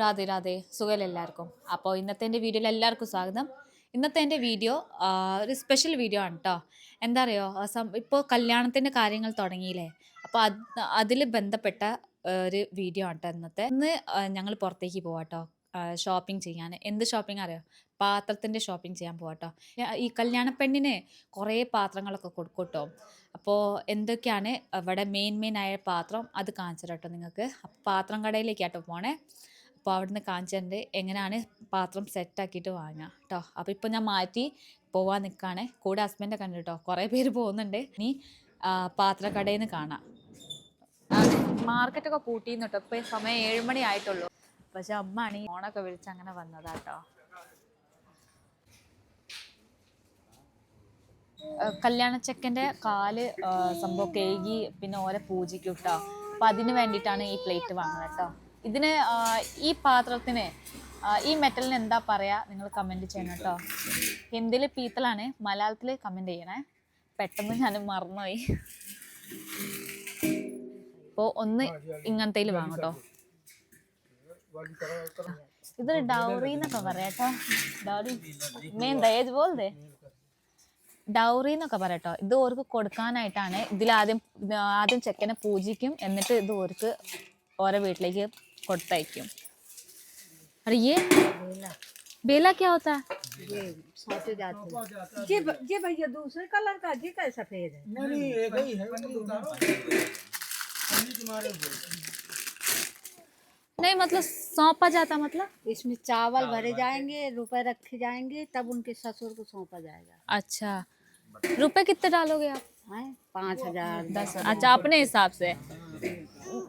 രാധേ രാധേ സുഖം എല്ലാവർക്കും? അപ്പോൾ ഇന്നത്തെ എന്റെ വീഡിയോയിൽ എല്ലാവർക്കും സ്വാഗതം. ഇന്നത്തെ എന്റെ വീഡിയോ ഒരു സ്പെഷ്യൽ വീഡിയോ ആണ് കേട്ടോ എന്താ പറയുക ഇപ്പോൾ കല്യാണത്തിന്റെ കാര്യങ്ങൾ തുടങ്ങിയില്ലേ? അപ്പോൾ അത് അതിൽ ബന്ധപ്പെട്ട ഒരു വീഡിയോ ആണ് കേട്ടോ ഇന്നത്തെ. ഇന്ന് ഞങ്ങൾ പുറത്തേക്ക് പോവാം കേട്ടോ ഷോപ്പിംഗ് ചെയ്യാൻ. എന്ത് ഷോപ്പിംഗ് അറിയോ? പാത്രത്തിന്റെ ഷോപ്പിംഗ് ചെയ്യാൻ പോവാട്ടോ ഈ കല്യാണ പെണ്ണിന് കുറേ പാത്രങ്ങളൊക്കെ കൊടുക്കും കേട്ടോ അപ്പോൾ എന്തൊക്കെയാണ്? ഇവിടെ മെയിൻ മെയിൻ ആയ പാത്രം അത് കാണിച്ചു കേട്ടോ നിങ്ങൾക്ക്. അപ്പോൾ പാത്രം കടയിലേക്കാട്ടോ പോണേ. അപ്പോൾ അവിടുന്ന് കാണിച്ചിട്ടുണ്ട് എങ്ങനെയാണ് പാത്രം സെറ്റാക്കിയിട്ട് വാങ്ങുക കേട്ടോ അപ്പോൾ ഇപ്പോൾ ഞാൻ മാറ്റി പോവാൻ നിൽക്കുകയാണ് കൂടെ ഹസ്ബൻഡൊക്കെ ഉണ്ട് കേട്ടോ കുറേ പേര് പോകുന്നുണ്ട്. ആ, പാത്രക്കടയിൽ നിന്ന് കാണാം മാർക്കറ്റൊക്കെ പൂട്ടിയെന്ന് കേട്ടോ ഇപ്പോൾ സമയം ഏഴ് മണി ആയിട്ടുള്ളൂ. പക്ഷെ അമ്മ ആണ് ഓണൊക്കെ വിളിച്ച് അങ്ങനെ വന്നതാ കേട്ടോ കല്യാണ ചെക്കന്റെ കാൽ സംഭവം കേകി പിന്നെ ഓരെ പൂജിക്കും കേട്ടോ അപ്പം അതിന് വേണ്ടിയിട്ടാണ് ഈ പ്ലേറ്റ് വാങ്ങുന്നത് കേട്ടോ ഇതിന് ഈ പാത്രത്തിന് ഈ മെറ്റലിന് എന്താ പറയുക നിങ്ങൾ കമന്റ് ചെയ്യണം കേട്ടോ. ഹിന്ദിയിൽ പീത്തലാണ് മലയാളത്തിൽ കമന്റ് ചെയ്യണേ? പെട്ടെന്ന് ഞാൻ മറന്നുപോയി. അപ്പോൾ ഒന്ന് ഇങ്ങനത്തേൽ വാങ്ങും കേട്ടോ. ഇത് ഡൗറി എന്നൊക്കെ പറയാട്ടോ ഡൗറി മെയിൻ ദയജ് പോലെ ഡൗറി എന്നൊക്കെ പറയട്ടോ ഇത് ഓർക്ക് കൊടുക്കാനായിട്ടാണ് ഇതിൽ ആദ്യം ആദ്യം ചെക്കനെ പൂജിക്കും എന്നിട്ട് ഇത് ഓർക്ക് ഓരോ വീട്ടിലേക്ക് कटता है क्यों अरे ये बेला बेला क्या होता है ये ये ये भैया दूसरे कलर का जी का सफ़ेद है नहीं एक ही है नहीं मतलब सौंपा जाता मतलब? इसमें चावल भरे जाएँगे रुपए रखे जाएँगे तब उनके ससुर को सौंपा जाएगा। अच्छा। रुपए कितने डालोगे आप? पाँच हज़ार दस हज़ार। अच्छा अपने हिसाब से।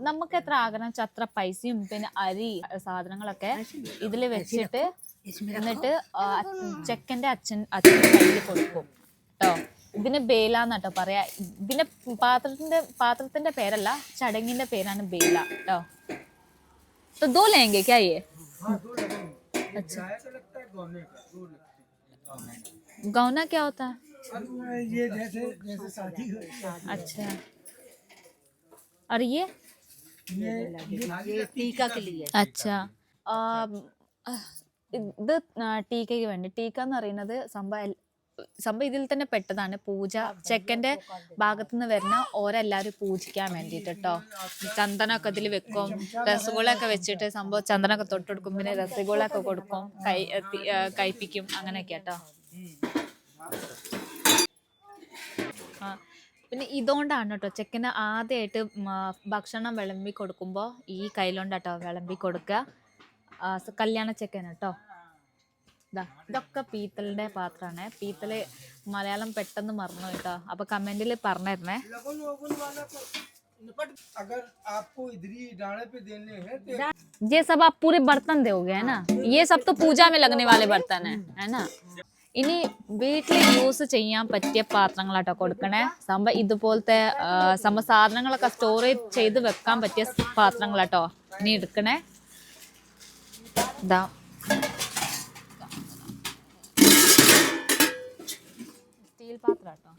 നമുക്ക് എത്ര ആഗ്രഹം വെച്ചാൽ അത്ര പൈസയും പിന്നെ അരി സാധനങ്ങളൊക്കെ ഇതിൽ വെച്ചിട്ട് इसमें എന്നിട്ട് ആ ചെക്കൻ്റെ അച്ഛൻ അച്ഛൻ്റെ കയ്യിൽ കൊടുക്കും കേട്ടോ ഇതിന് ബേല എന്നാട്ടോ പറയാ ഇതിന്റെ പാത്രത്തിന്റെ പാത്രത്തിന്റെ പേരല്ല ചടങ്ങിന്റെ പേരാണ് ബേല കേട്ടോ तो दो लेंगे क्या ये हाँ दो लगेंगे अच्छा तो लगता है गौने का दो लगते हैं गौना क्या होता है अरे ये जैसे जैसे शादी हो अच्छा और ये ये ये टीका के लिए അച്ഛാ ഇത് ടീക്കയ്ക്ക് വേണ്ടി ടീക്ക എന്ന് പറയുന്നത് സംഭവം എൽ- സംഭവം ഇതിൽ തന്നെ പെട്ടതാണ് പൂജ ചെക്കൻ്റെ ഭാഗത്തു നിന്ന് വരുന്ന ഓരെല്ലാവരും പൂജിക്കാൻ വേണ്ടിയിട്ട് കേട്ടോ ചന്ദനമൊക്കെ ഇതിൽ വെക്കും രസഗുളൊക്കെ വെച്ചിട്ട് സംഭവം ചന്ദനമൊക്കെ തൊട്ട് കൊടുക്കും പിന്നെ രസഗുളൊക്കെ കൊടുക്കും കൈ തി- ആ, കഴിപ്പിക്കും അങ്ങനെയൊക്കെ കേട്ടോ ആ പിന്നെ ഇതുകൊണ്ടാണ് കേട്ടോ ചെക്കന് ആദ്യമായിട്ട് ഭക്ഷണം വിളമ്പി കൊടുക്കുമ്പോൾ ഈ കയ്യിലോണ്ടാട്ടോ വിളമ്പി കൊടുക്കുക ആ, സ- കല്യാണ ചെക്കൻ കേട്ടോ ഇതാ ഇതൊക്കെ പീത്തലിൻ്റെ പാത്രമാണ് പീത്തല് മലയാളം പെട്ടെന്ന് മറന്നു കേട്ടോ അപ്പോൾ കമൻറ്റിൽ പറഞ്ഞിരുന്നേ लगन वगन वाला को निपट अगर आपको इधरी डाणे पे देने हैं तो ये सब आप पूरे बर्तन दोगे है ना ये सब तो पूजा में लगने वाले बर्तन है है ना ഇനി വീട്ടിൽ യൂസ് ചെയ്യാൻ പറ്റിയ പാത്രങ്ങളാട്ടോ കൊടുക്കണേ സംഭവം ഇതുപോലത്തെ ആ, സംഭവം സാധനങ്ങളൊക്കെ സ്റ്റോറേജ് ചെയ്ത് വെക്കാൻ പറ്റിയ പാത്രങ്ങളാട്ടോ ഇനി എടുക്കണേ ഇതാ സ്റ്റീൽ പാത്രം കേട്ടോ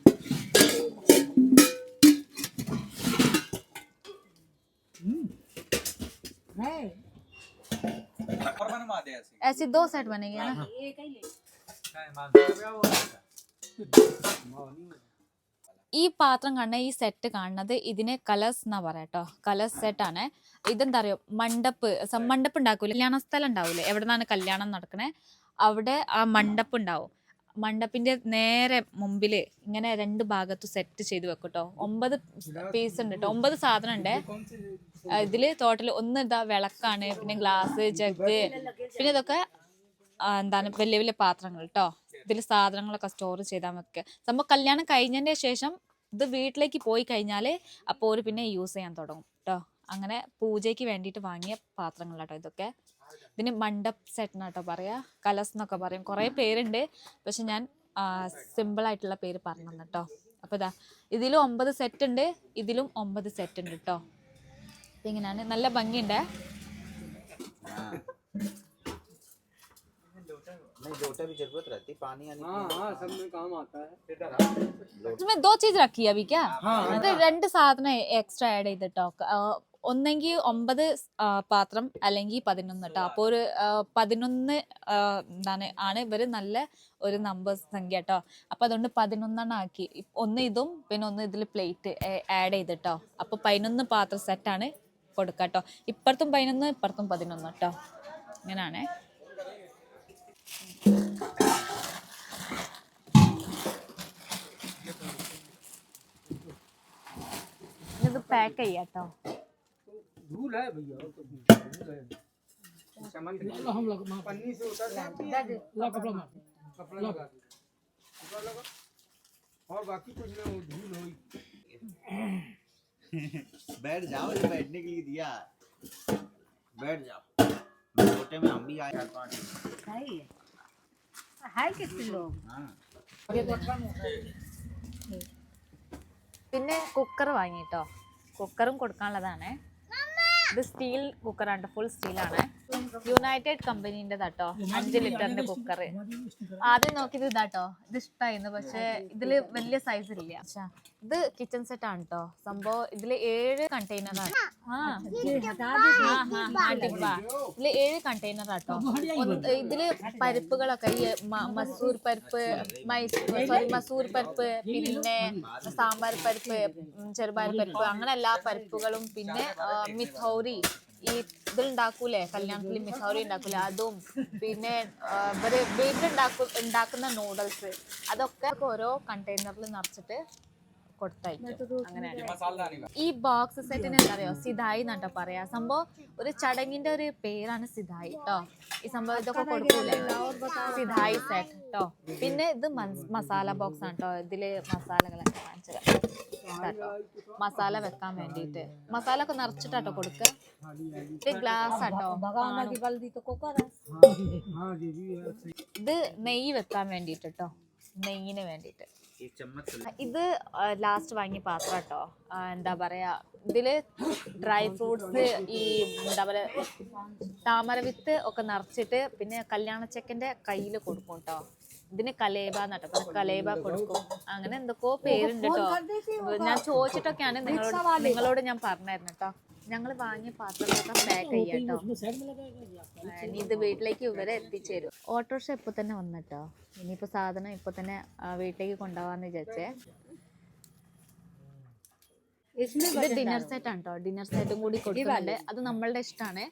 ऐसे दो सेट बनेंगे ना ഈ പാത്രം കാണുന്ന ഈ സെറ്റ് കാണുന്നത് ഇതിനെ കലേഴ്സ് എന്നാ പറയാ കേട്ടോ കലേഴ്സ് സെറ്റ് ആണ്. ഇതെന്താ അറിയോ മണ്ടപ്പ് മണ്ടപ്പ് ഉണ്ടാക്കൂല? കല്യാണ സ്ഥലം ഉണ്ടാവൂലേ? എവിടെ നിന്നാണ് കല്യാണം നടക്കണേ? അവിടെ ആ മണ്ടപ്പ് ഉണ്ടാവും. മണ്ടപ്പിന്റെ നേരെ മുമ്പിൽ ഇങ്ങനെ രണ്ട് ഭാഗത്ത് സെറ്റ് ചെയ്ത് വെക്കും കേട്ടോ ഒമ്പത് പീസ് ഉണ്ട് കേട്ടോ ഒമ്പത് സാധനം ഉണ്ട്. ഇതിൽ ടോട്ടൽ ഒന്ന് ഇതാ വിളക്കാണ് പിന്നെ ഗ്ലാസ് ജഗ് പിന്നെ ഇതൊക്കെ എന്താണ് വലിയ വലിയ പാത്രങ്ങൾ കേട്ടോ ഇതിൽ സാധനങ്ങളൊക്കെ സ്റ്റോർ ചെയ്താൽ വെക്കുക സംഭവം കല്യാണം കഴിഞ്ഞതിന്റെ ശേഷം ഇത് വീട്ടിലേക്ക് പോയി കഴിഞ്ഞാൽ അപ്പോൾ ഒരു പിന്നെ യൂസ് ചെയ്യാൻ തുടങ്ങും കേട്ടോ അങ്ങനെ പൂജയ്ക്ക് വേണ്ടിയിട്ട് വാങ്ങിയ പാത്രങ്ങളാട്ടോ ഇതൊക്കെ. ഇതിന് മണ്ഡപ് സെറ്റ് എന്നാട്ടോ പറയാ. കലസ് എന്നൊക്കെ പറയും. കുറേ പേരുണ്ട്. പക്ഷെ ഞാൻ സിമ്പിൾ ആയിട്ടുള്ള പേര് പറഞ്ഞു കേട്ടോ അപ്പോൾ ഇതാ ഇതിലും ഒമ്പത് സെറ്റ് ഉണ്ട്. ഇതിലും ഒമ്പത് സെറ്റ് ഉണ്ട് കേട്ടോ ഇതിങ്ങനെയാണ് നല്ല ഭംഗിയുണ്ട്? नहीं लोटा भी जरूरत रहती पानी आने हाँ हाँ सब में काम आता है इसमें दो चीज रखी है अभी क्या हाँ അത് രണ്ട് സാധനം എക്സ്ട്രാ ആഡ് ചെയ്തിട്ടോ ഒന്നെങ്കിൽ ഒമ്പത് ആ, പാത്രം അല്ലെങ്കിൽ പതിനൊന്ന് കേട്ടോ അപ്പോൾ ഒരു ആ, പതിനൊന്ന് ആ, എന്താണ് ആണ് ഇവർ നല്ല ഒരു നമ്പേഴ്സ് സംഖ്യ കേട്ടോ അപ്പോൾ അതുകൊണ്ട് പതിനൊന്നെണ്ണം ആക്കി ഇപ് ഒന്ന് ഇതും പിന്നെ ഒന്ന് ഇതിൽ പ്ലേറ്റ് ആഡ് ചെയ്തിട്ടോ അപ്പോൾ പതിനൊന്ന് പാത്ര സെറ്റാണ് കൊടുക്കുക കേട്ടോ ഇപ്പുറത്തും പതിനൊന്ന് ഇപ്പുറത്തും പതിനൊന്ന് കേട്ടോ ഇങ്ങനെയാണേ ये तो पैक ही तो। धूल है भैया धूल है हम लोग पन्नी से उतर कपड़ा मार। कपड़ा लगा और बाकी कुछ धूल बैठ जाओ बैठने के लिए दिया। बैठ जाओ। छोटे में हम भी आए। चार पाँच പിന്നെ കുക്കർ വാങ്ങിട്ടോ കുക്കറും കൊടുക്കാനുള്ളതാണ്. ഇത് സ്റ്റീൽ കുക്കറാണ് ഫുൾ സ്റ്റീലാണ് യുണൈറ്റഡ് കമ്പനീന്റെ കേട്ടോ അഞ്ച് ലിറ്ററിന്റെ കുക്കർ ആദ്യം നോക്കിയത് ഇതാട്ടോ. ഇത് ഇഷ്ടമായിരുന്നു പക്ഷെ ഇതിൽ വലിയ സൈസ് ഇല്ല. ഇത് കിച്ചൺ സെറ്റ് ആണ് കേട്ടോ സംഭവം ഇതിൽ ഏഴ് കണ്ടെയ്നറാണ് ഇതിൽ ഏഴ് കണ്ടെയ്നർ ആട്ടോ. ഇതിൽ പരിപ്പുകളൊക്കെ ഈ മസൂർ പരിപ്പ് സോറി മസൂർ പരിപ്പ് പിന്നെ സാമ്പാർ പരിപ്പ് ചെറുപാൽ പരിപ്പ് അങ്ങനെ എല്ലാ പരിപ്പുകളും പിന്നെ മിഥൗരി ഈ ഇതുണ്ടാക്കൂലേ? കല്യാണത്തിൽ മിസോറി ഉണ്ടാക്കൂലേ? അതും പിന്നെ ഇവർ വീട്ടിലുണ്ടാക്കു ഉണ്ടാക്കുന്ന നൂഡിൽസ് അതൊക്കെ ഓരോ കണ്ടെയ്നറിൽ നിറച്ചിട്ട് ഈ ബോക്സ് സെറ്റിന് എന്താ അറിയോ സിതായി എന്നാട്ടോ പറയാ. സംഭവം ഒരു ചടങ്ങിന്റെ ഒരു പേരാണ് സിതായി കേട്ടോ ഈ സംഭവം ഇതൊക്കെ കൊടുക്കൂലേ? സിതായി സെറ്റ് കേട്ടോ പിന്നെ ഇത് മസാല ബോക്സ് ആണ് കേട്ടോ ഇതിൽ മസാലകളൊക്കെ കാണിച്ചത് കേട്ടോ മസാല വെക്കാൻ വേണ്ടിയിട്ട്. മസാല ഒക്കെ നിറച്ചിട്ടാട്ടോ കൊടുക്കുക ഗ്ലാസ് ആട്ടോ ഇത് നെയ്യ് വെക്കാൻ വേണ്ടിയിട്ട്. നെയ്യിന് വേണ്ടിട്ട് ഇത് ലാസ്റ്റ് വാങ്ങിയ പാത്രം കേട്ടോ എന്താ പറയാ ഇതിൽ ഡ്രൈ ഫ്രൂട്ട്സ് ഈ എന്താ പറയാ താമര വിത്ത് ഒക്കെ നിറച്ചിട്ട് പിന്നെ കല്യാണച്ചക്കന്റെ കയ്യിൽ കൊടുക്കും കേട്ടോ ഇതിന് കലേബ എന്നിട്ട് കലേബ കൊടുക്കും. അങ്ങനെ എന്തൊക്കെയോ പേരുണ്ട് കേട്ടോ. ഞാൻ ചോദിച്ചിട്ടൊക്കെയാണ് നിങ്ങളോട് നിങ്ങളോട് ഞാൻ പറഞ്ഞായിരുന്നു കേട്ടോ. ഞങ്ങൾ വാങ്ങിയ പാത്രങ്ങളൊക്കെ പാക്ക് ചെയ്യാം കേട്ടോ. ഇത്. വീട്ടിലേക്ക് ഇവരെ എത്തിച്ചേരും. ഓട്ടോറിക്ഷ ഇപ്പൊ തന്നെ വന്നിട്ടോ ഇനിയിപ്പോ സാധനം ഇപ്പൊ തന്നെ വീട്ടിലേക്ക് കൊണ്ടുപോകാന്ന് വിചാരിച്ചേ. ഇത് ഡിന്നർ സെറ്റ് ആണ് കേട്ടോ. ഡിന്നർ സെറ്റും കൂടി കൊടുക്കുന്നുണ്ട്. അത് നമ്മളുടെ ഇഷ്ടമാണ്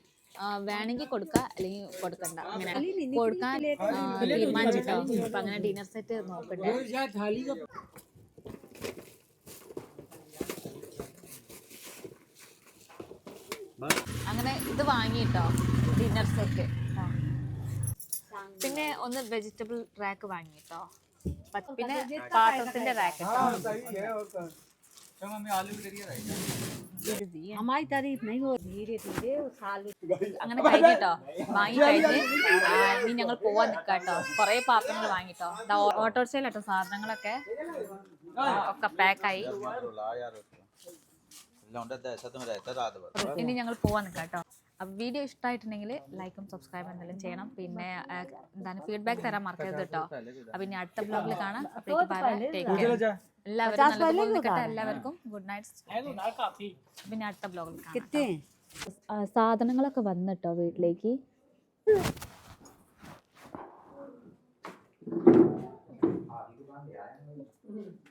വേണമെങ്കിൽ കൊടുക്കുക അല്ലെങ്കിൽ കൊടുക്കണ്ട. അങ്ങനെ കൊടുക്കാൻ തീരുമാനിച്ചിട്ടോ? അപ്പൊ അങ്ങനെ ഡിന്നർ സെറ്റ് നോക്കണ്ടേ? അങ്ങനെ ഇത് വാങ്ങിട്ടോ ഡിന്നർ സെറ്റ് പിന്നെ ഒന്ന് വെജിറ്റബിൾ റാക്ക് വാങ്ങിട്ടോ. പിന്നെ പാത്രത്തിന്റെ റാക്ക് അമ്മായി താരീഫ് നൈ ധീരെ ധീരെ അങ്ങനെ കഴിഞ്ഞിട്ടോ വാങ്ങി കഴിഞ്ഞ് ഇനി ഞങ്ങൾ പോവാൻ നിൽക്കാട്ടോ കുറെ പാത്രങ്ങൾ വാങ്ങിട്ടോ ഓട്ടോറിക്ഷയിലാട്ടോ സാധനങ്ങളൊക്കെ ഒക്കെ പാക്കായി ഇനി ഞങ്ങൾ പോവാൻ നിൽക്കാട്ടോ അപ്പം വീഡിയോ ഇഷ്ടമായിട്ടുണ്ടെങ്കിൽ ലൈക്കും സബ്സ്ക്രൈബ് എന്തെങ്കിലും ചെയ്യണം പിന്നെ എന്താണ് ഫീഡ്ബാക്ക് തരാൻ മറക്കരുത് കേട്ടോ അപ്പം ഇനി അടുത്ത ബ്ലോഗിൽ കാണാം ടേക്ക് എല്ലാവർക്കും ഗുഡ് നൈറ്റ്. പിന്നെ അടുത്ത ബ്ലോഗിൽ സാധനങ്ങളൊക്കെ വന്നിട്ടോ വീട്ടിലേക്ക്? Mm-hmm.